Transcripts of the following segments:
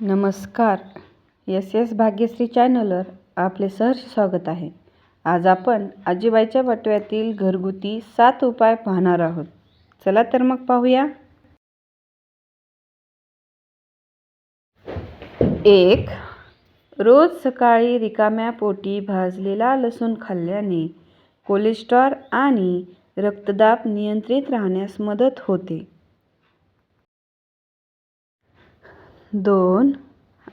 नमस्कार. Yes S Bhagyashree चॅनलवर आपले सहर्ष स्वागत आहे. आज आपण आजीबाईच्या बटव्यातील घरगुती सात उपाय पाहणार आहोत. चला तर मग पाहूया. एक रोज सकाळी रिकाम्या पोटी भाजलेला लसूण खाल्ल्याने कोलेस्ट्रॉल आणि रक्तदाब नियंत्रित राहण्यास मदत होते. दोन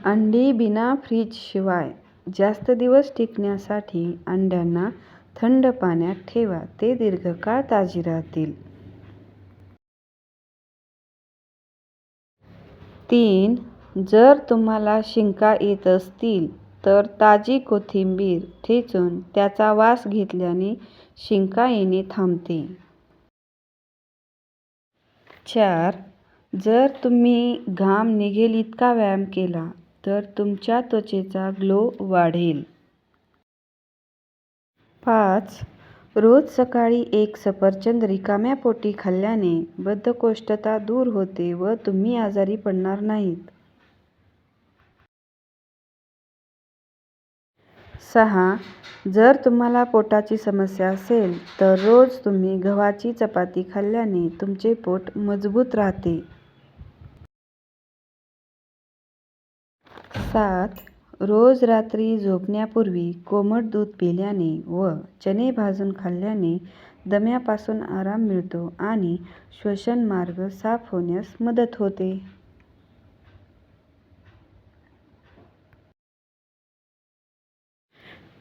अंडी बिना फ्रीजशिवाय जास्त दिवस टिकण्यासाठी अंड्यांना थंड पाण्यात ठेवा ते दीर्घकाळ ताजी राहतील. तीन जर तुम्हाला शिंका येत असतील तर ताजी कोथिंबीर ठेचून त्याचा वास घेतल्याने शिंका येणे थांबते. चार जर तुम्ही घाम निघेल इतका व्यायाम केला तर तुमच्या त्वचेचा ग्लो वाढेल. पाच रोज सकाळी एक सफरचंद रिकाम्या पोटी खाल्ल्याने बद्धकोष्ठता दूर होते व तुम्ही आजारी पडणार नाहीत. सहा जर तुम्हाला पोटाची समस्या असेल तर रोज तुम्ही गव्हाची चपाती खाल्ल्याने तुमचे पोट मजबूत राहते. सात रोज रात्री झोपण्यापूर्वी कोमट दूध पिल्याने व चणे भाजून खाल्ल्याने दम्यापासून आराम मिळतो आणि श्वसन मार्ग साफ होण्यास मदत होते.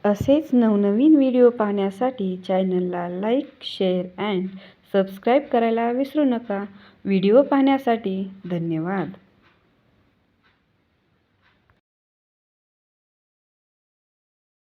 असेच नवनवीन व्हिडिओ पाहण्यासाठी चॅनलला लाईक शेअर अँड सबस्क्राईब करायला विसरू नका. व्हिडिओ पाहण्यासाठी धन्यवाद.